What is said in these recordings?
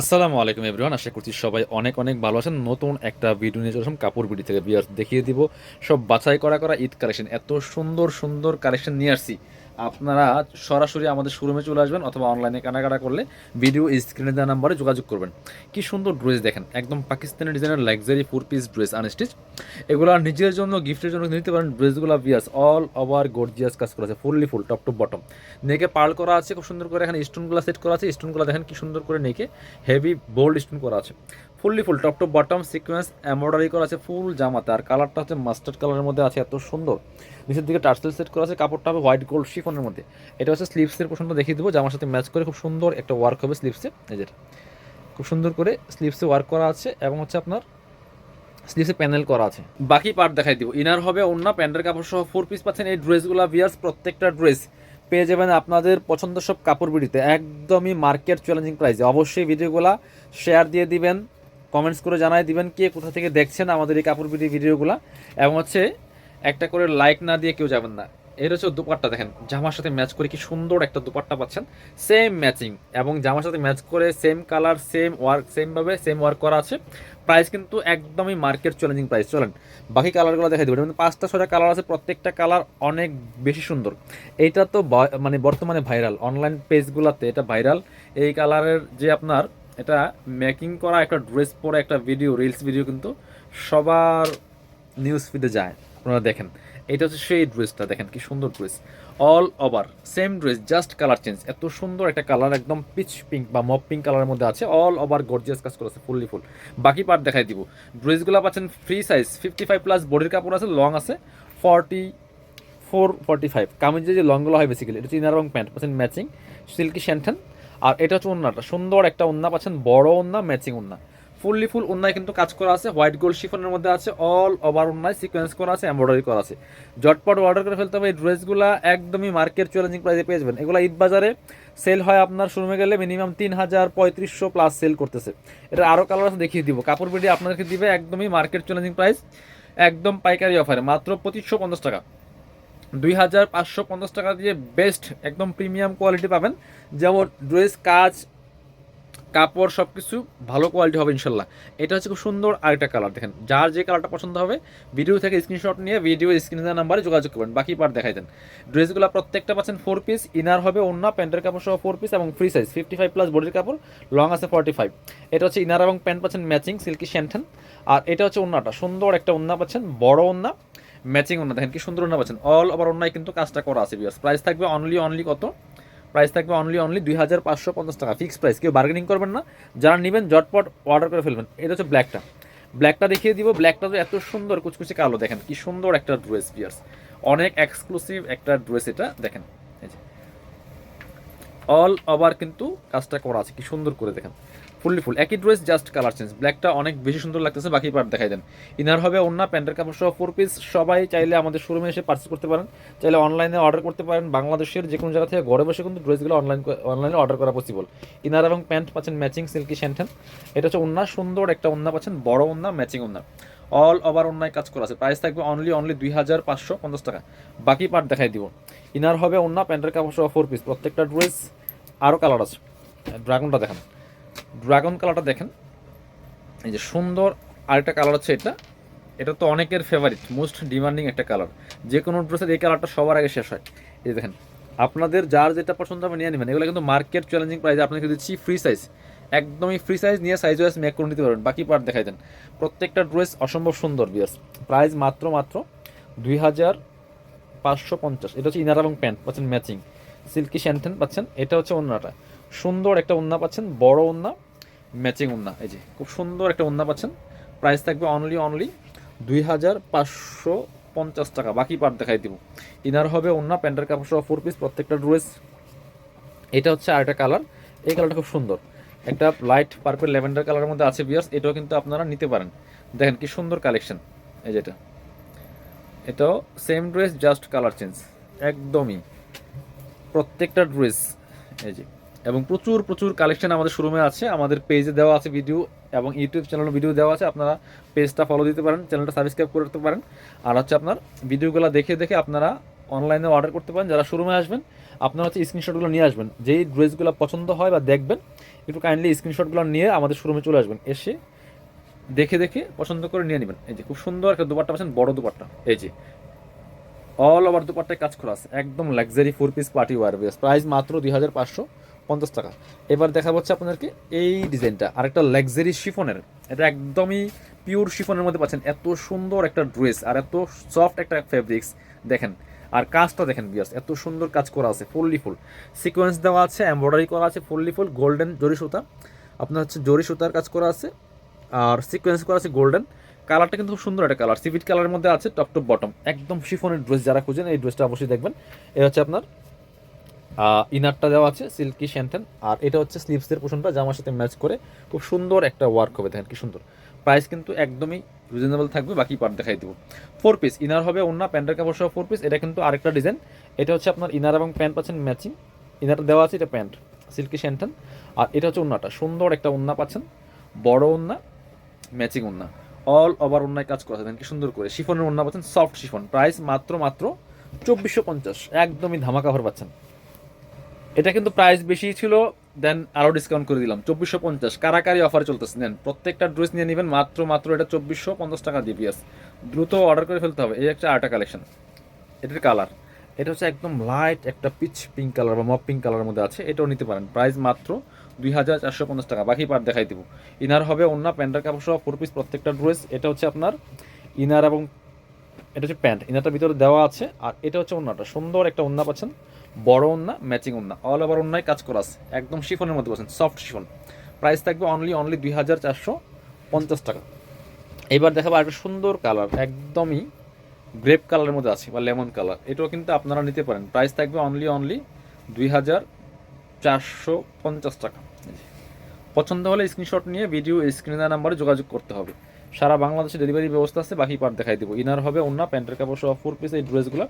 আসসালামু আলাইকুম এভরিওয়ান, আশা করছি সবাই অনেক অনেক ভালো আছেন। নতুন একটা ভিডিও নিয়ে চলেছিলাম কাপড় বিডি থেকে। বিয়ার দেখিয়ে দিব, সব বাছাই করা করা ঈদ কালেকশন এত সুন্দর সুন্দর কালেকশন নিয়ে আসছি। আপনারা সরাসরি আমাদের শোরুমে চলে আসবেন অথবা অনলাইনে কেনাকাটা করলে ভিডিও স্ক্রিনে দেওয়া নাম্বারে যোগাযোগ করবেন। কি সুন্দর ড্রেস দেখেন, একদম পাকিস্তানি ডিজাইনের luxury four piece dress unstitch এগুলো নিজের জন্য গিফটের জন্য নিতে পারেন ড্রেসগুলো বিয়াস অল ওভার গর্জিয়াস কাজ করা আছে fully full top top bottom নেকে পার্ল করা আছে, খুব সুন্দর করে এখানে স্টোনগুলো সেট করা আছে স্টোনগুলো দেখেন কি সুন্দর করে নেকে হেভি বোল্ড স্টোন করা আছে। Fully full top to bottom sequence embroidery করা আছে ফুল জামাতে। আর কালারটা হচ্ছে মাস্টার্ড কালারের মধ্যে আছে, এত সুন্দর। নিচের দিকে টার্সেল সেট করা আছে, কাপড়টা হবে হোয়াইট গোল্ড শিফনের মধ্যে। এটা হচ্ছে স্লিভসের পোশনটা দেখিয়ে দেবো জামার সাথে ম্যাচ করে খুব সুন্দর একটা ওয়ার্ক হবে স্লিভসে এই যেটা খুব সুন্দর করে স্লিভসে ওয়ার্ক করা আছে, এবং হচ্ছে আপনার স্লিভসে প্যানেল করা আছে। বাকি পার্ট দেখাই দিব। ইনার হবে অন্য প্যান্টের কাপড় সহ ফোর পিস পাচ্ছেন এই ড্রেসগুলো বিয়ার্স প্রত্যেকটা ড্রেস পেয়ে যাবেন আপনাদের পছন্দ সব কাপড় বিড়িতে। একদমই মার্কেট চ্যালেঞ্জিং প্রাইসে অবশ্যই ভিডিওগুলো শেয়ার দিয়ে দিবেন। কমেন্টস করে জানাই দিবেন কে কোথা থেকে দেখছেন আমাদের এই কাপড় বিড়ি ভিডিওগুলো। এবং হচ্ছে একটা করে লাইক না দিয়ে কেউ যাবেন না। এর হচ্ছে দুপাট্টা দেখেন, জামার সাথে ম্যাচ করে কি সুন্দর একটা দুপাট্টা পাচ্ছেন। সেম ম্যাচিং এবং জামার সাথে ম্যাচ করে সেম কালার সেম ওয়ার্ক সেমভাবে সেম ওয়ার্ক করা আছে। প্রাইস কিন্তু একদমই মার্কেট চ্যালেঞ্জিং প্রাইস চলেন, বাকি কালারগুলো দেখাই দেবেন পাঁচটা ছটা কালার আছে। প্রত্যেকটা কালার অনেক বেশি সুন্দর। এইটা তো মানে বর্তমানে ভাইরাল অনলাইন পেজগুলোতে এটা ভাইরাল এই কালারের যে আপনার এটা মেকিং করা একটা ড্রেস পরে একটা ভিডিও রিলস ভিডিও কিন্তু সবার নিউজ ফিডে যায়। আপনারা দেখেন, এটা হচ্ছে সেই ড্রেসটা দেখেন কি সুন্দর dress all over same dress just colour change এত সুন্দর একটা কালার একদম পিচ পিঙ্ক বা মপ পিঙ্ক কালারের মধ্যে আছে। অল ওভার গর্জিয়াস কাজ করেছে ফুললি ফুল বাকি পার্ট দেখাই দিব। ড্রেসগুলো পাচ্ছেন free size fifty five plus বডির কাপড় আছে লং আছে ফর্টি ফোর ফর্টি ফাইভ কামিজের যে লংগুলো হয় বেসিক্যালি এটা ইনার এবং প্যান্ট, পাচ্ছেন ম্যাচিং সিল্কি শ্যান্টেন আর এটা হচ্ছে ওন্নাটা। সুন্দর একটা ওন্না পাচ্ছেন, বড় ওন্না ম্যাচিং ওন্না। ফুললি ফুল ওন্নায় কিন্তু কাজ করা আছে হোয়াইট গোল্ড শিফনের মধ্যে আছে অল ওভার ওন্নায় সিকোয়েন্স করা আছে এমব্রয়ডারি করা আছে। জটপট অর্ডার করে ফেলতে হবে, এই ড্রেসগুলো একদমই মার্কেট চ্যালেঞ্জিং প্রাইসে পেয়ে যাবেন। এগুলো ঈদ বাজারে সেল হয় আপনার শোরুমে গেলে মিনিমাম তিন হাজার পঁয়ত্রিশশো প্লাস সেল করতেছে। এটা আরও কালার আছে, দেখিয়ে দিব। কাপড় পেটি আপনাদেরকে দিবে একদমই মার্কেট চ্যালেঞ্জিং প্রাইস একদম পাইকারি অফারে মাত্র পঁচিশশো পঞ্চাশ টাকা। দুই হাজার পাঁচশো পঞ্চাশ টাকা দিয়ে বেস্ট একদম প্রিমিয়াম কোয়ালিটি পাবেন। যেমন ড্রেস কাজ, কাপড় সব কিছু ভালো কোয়ালিটি হবে ইনশাল্লাহ। এটা হচ্ছে খুব সুন্দর আরেকটা কালার দেখেন। যার যে কালারটা পছন্দ হবে ভিডিও থেকে স্ক্রিনশট নিয়ে ভিডিও স্ক্রিনে দেওয়া নাম্বারে যোগাযোগ করবেন। বাকি পার্ট দেখাই দেন। ড্রেসগুলো প্রত্যেকটা পাচ্ছেন ফোর পিস ইনার হবে অন্য প্যান্টের কাপড় সহ ফোর পিস এবং free size fifty five plus বডির কাপড় লং আছে ফর্টি ফাইভ এটা হচ্ছে ইনার এবং প্যান্ট পাচ্ছেন ম্যাচিং সিল্কি শ্যান্টেন আর এটা হচ্ছে ওন্নাটা সুন্দর একটা ওন্না পাচ্ছেন, বড় ওন্না ম্যাচিং ওন্না দেখেন কি সুন্দর ওন্না পাচ্ছেন। অল ওভার ওন্নায় কিন্তু কাজটা করা আছে বিয়াস প্রাইস থাকবে অনলি অনলি কত? প্রাইস থাকবে অনলি অনলি দুই হাজার পাঁচশো পঞ্চাশ টাকা। ফিক্স প্রাইস কেউ বার্গেনিং করবেন না। যারা নেবেন জটপট অর্ডার করে ফেলবেন। এটা হচ্ছে ব্ল্যাকটা ব্ল্যাকটা দেখিয়ে দিব। ব্ল্যাকটা তো এত সুন্দর কুচকুচে কালো, দেখেন কি সুন্দর একটা ড্রেস বিয়ার্স অনেক এক্সক্লুসিভ একটা ড্রেস এটা, দেখেন। অল ওভার কিন্তু কাজটা করা আছে, কি সুন্দর করে দেখেন। Fully full. একই ড্রেস জাস্ট কালার চেঞ্জ ব্ল্যাকটা অনেক বেশি সুন্দর লাগতেছে, বাকি পার্ট দেখাই দেন। ইনার হবে অন্য প্যান্টের কাপড় সহ ফোর পিস সবাই চাইলে আমাদের শোরুমে এসে পার্চেস করতে পারেন। চাইলে অনলাইনে অর্ডার করতে পারেন। বাংলাদেশের যে কোনো জায়গা থেকে ঘরে বসে কিন্তু ড্রেসগুলো অনলাইন অনলাইনে অর্ডার করা পসিবল ইনার এবং প্যান্ট পাচ্ছেন ম্যাচিং সিল্কি শ্যান্টেন এটা হচ্ছে ওন্না সুন্দর একটা ওন্না পাচ্ছেন, বড় ওন্না ম্যাচিং ওন্না অল ওভার অন্যায় কাজ করা আছে। প্রাইস থাকবে অনলি অনলি দুই হাজার পাঁচশো পঞ্চাশ টাকা। বাকি পার্ট দেখাই দিব। ইনার হবে অন্য প্যান্টের কাপড় সহ ফোর পিস প্রত্যেকটা ড্রেস আরও কালার আছে। ড্রাগনটা দেখেন। ড্রাগন কালারটা দেখেন। এই যে সুন্দর আরেকটা কালার হচ্ছে এটা। এটা তো অনেকের ফেভারিট মোস্ট ডিমান্ডিং একটা কালার। যে কোনো ড্রেসের এই কালারটা সবার আগে শেষ হয়। এই দেখেন, আপনাদের যার যেটা পছন্দ হবে নিয়ে নেবেন। এগুলো কিন্তু মার্কেট চ্যালেঞ্জিং প্রাইসে আপনাকে দিচ্ছি ফ্রি সাইজ একদমই ফ্রি সাইজ নিয়ে সাইজ ওয়াইজ মেক করে নিতে পারবেন। বাকি পার্ট দেখাই দেন। প্রত্যেকটা ড্রেস অসম্ভব সুন্দর বিয়ার্স প্রাইস মাত্র মাত্র দুই হাজার পাঁচশো পঞ্চাশ। এটা হচ্ছে ইনার এবং প্যান্ট পাচ্ছেন ম্যাচিং সিল্কি শ্যান্টেন পাচ্ছেন, এটা হচ্ছে ওন্নাটা সুন্দর একটা ওন্না পাচ্ছেন, বড় ওন্না ম্যাচিং ওন্না এই যে, খুব সুন্দর একটা ওন্না পাচ্ছেন। প্রাইস থাকবে অনলি অনলি দুই হাজার পাঁচশো পঞ্চাশ টাকা। বাকি পার্ট দেখাই দিব। ইনার হবে ওন্না প্যান্টের কাপড় সহ ফোর পিস প্রত্যেকটা ড্রেস এটা হচ্ছে আর একটা কালার এই কালারটা খুব সুন্দর। একটা লাইট পার্পল ল্যাভেন্ডার কালারের মধ্যে আছে বিয়ার্স এটাও কিন্তু আপনারা নিতে পারেন। দেখেন কি সুন্দর কালেকশন এই যেটা এটাও same dress just colour change একদমই। প্রত্যেকটা ড্রেস এই যে। এবং প্রচুর প্রচুর কালেকশন আমাদের শোরুমে আছে। আমাদের পেজে দেওয়া আছে ভিডিও এবং ইউটিউব চ্যানেলে ভিডিও দেওয়া আছে। আপনারা পেজটা ফলো দিতে পারেন চ্যানেলটা সাবস্ক্রাইব করতে পারেন। আর হচ্ছে আপনার ভিডিওগুলো দেখে দেখে আপনারা অনলাইনে অর্ডার করতে পারেন। যারা শোরুমে আসবেন, আপনারা হচ্ছে স্ক্রিনশটগুলো নিয়ে আসবেন। যেই ড্রেসগুলো পছন্দ হয় বা দেখবেন, একটু কাইন্ডলি স্ক্রিনশটগুলো নিয়ে আমাদের শোরুমে চলে আসবেন। এসে দেখে দেখে পছন্দ করে নিয়ে নেবেন। এই যে খুব সুন্দর একটা দুপাট্টা পাচ্ছেন, বড় দুপাট্টা। এই যে অল ওভার দুপাট্টায় কাজ করা আছে। একদম luxury four piece party wear price মাত্র দুই হাজার পাঁচশো। পঞ্চাশ টাকা। এবার দেখা হচ্ছে আপনাদেরকে এই ডিজাইনটা, আরেকটা লাক্সারি শিফনের এটা একদমই পিওর শিফনের মধ্যে পাচ্ছেন। এত সুন্দর একটা ড্রেস আর এত সফট একটা ফেব্রিক্স দেখেন। আর কাজটা দেখেন বিয়ার্স এত সুন্দর কাজ করা আছে ফুললি ফুল সিকোয়েন্স দেওয়া আছে এমব্রয়ডারি করা আছে ফুললি ফুল গোল্ডেন জরি সুতা। আপনার হচ্ছে জরি সুতার কাজ করা আছে, আর সিকোয়েন্স করা আছে গোল্ডেন কালারটা কিন্তু খুব সুন্দর একটা কালার সিভিট কালারের মধ্যে আছে টপ টপ বটম একদম শিফনের ড্রেস যারা খুঁজেন, এই ড্রেসটা অবশ্যই দেখবেন। এটা হচ্ছে আপনার ইনারটা দেওয়া আছে, সিল্কি শ্যান্টেন আর এটা হচ্ছে স্লিভসের পোষণটা জামার সাথে ম্যাচ করে খুব সুন্দর একটা ওয়ার্ক হবে, দেখেন কি সুন্দর। প্রাইস কিন্তু একদমই রিজনেবল থাকবে, বাকি পার্ট দেখাই দেবো। ফোর পিস ইনার হবে অন্য প্যান্টের কাপড় সহ ফোর পিস এটা কিন্তু আরেকটা ডিজাইন এটা হচ্ছে আপনার ইনার এবং প্যান্ট পাচ্ছেন ম্যাচিং ইনারটা দেওয়া আছে, এটা প্যান্ট, সিল্কি শ্যান্টেন আর এটা হচ্ছে ওন্নাটা সুন্দর একটা ওন্না পাচ্ছেন। বড় ওন্না ম্যাচিং ওন্না অল ওভার ওন্নায় কাজ করা কি সুন্দর করে। শিফনের ওন্না পাচ্ছেন সফট শিফন। প্রাইস মাত্র মাত্র চব্বিশশো পঞ্চাশ। একদমই ধামাকা অফার পাচ্ছেন। এটা কিন্তু প্রাইস বেশি ছিল দেন আরও ডিসকাউন্ট করে দিলাম, চব্বিশশো পঞ্চাশ। কারাকারি অফার চলতেছে। নেন প্রত্যেকটা ড্রেস নিয়ে নেবেন, মাত্র মাত্র এটা চব্বিশশো পঞ্চাশ টাকা দিয়ে পিএস দ্রুত অর্ডার করে ফেলতে হবে, এই একটা আর্টা কালেকশন এটার কালার এটা হচ্ছে একদম লাইট একটা পিচ পিঙ্ক কালার বা মপ পিঙ্ক কালারের মধ্যে আছে, এটাও নিতে পারেন। প্রাইস মাত্র দুই হাজার চারশো পঞ্চাশ টাকা। বাকি পার্ট দেখাই দেবো। ইনার হবে অন্য প্যান্টের কাপড় সহ ফোর পিস প্রত্যেকটা ড্রেস এটা হচ্ছে আপনার ইনার এবং এটা হচ্ছে প্যান্ট, ইনারটার ভিতরে দেওয়া আছে, আর এটা হচ্ছে অন্যটা সুন্দর একটা অন্য পাচ্ছেন, বড় ওন্না, ম্যাচিং ওন্না। অল ওভার ওন্নায় কাজ করা আছে, একদম শিফনের মধ্যে পাচ্ছেন সফট শিফন। প্রাইস থাকবে অনলি অনলি দুই হাজার চারশো পঞ্চাশ টাকা। এবার দেখাবো একটা সুন্দর কালার একদমই গ্রেপ কালারের মধ্যে আছে, বা লেমন কালার এটাও কিন্তু আপনারা নিতে পারেন। প্রাইস থাকবে অনলি অনলি দুই হাজার চারশো পঞ্চাশ টাকা। পছন্দ হলে স্ক্রিনশট নিয়ে ভিডিও স্ক্রিনে নাম্বারে যোগাযোগ করতে হবে। সারা বাংলাদেশে ডেলিভারি ব্যবস্থা আছে, বাকি পার্ট দেখাই দেবো। ইনার হবে অন্য প্যান্টের কাপড় সহ ফোর পিস এই ড্রেসগুলো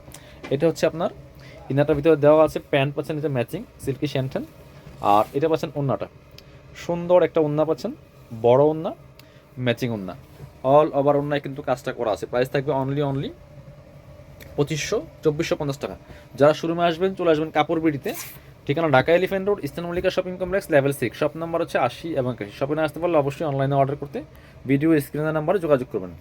এটা হচ্ছে আপনার ইনারটার ভিতরে দেওয়া আছে প্যান্ট পাচ্ছেন, এটা ম্যাচিং সিল্কি শ্যান্টেন আর এটা পাচ্ছেন ওন্নাটা সুন্দর একটা ওন্না পাচ্ছেন, বড় ওন্না ম্যাচিং ওন্না অল ওভার ওন্নায় কিন্তু কাজটা করা আছে। প্রাইস থাকবে অনলি অনলি পঁচিশশো, চব্বিশশো পঞ্চাশ টাকা। যারা শোরুমে আসবেন, চলে আসবেন কাপড় বিড়িতে। ঠিকানা Dhaka elephant road eastern Mallika shopping complex, level six. Shop number হচ্ছে আশি এবং শপে না আসতে পারলে অবশ্যই অনলাইনে অর্ডার করতে ভিডিও স্ক্রিনের নাম্বারে যোগাযোগ করবেন।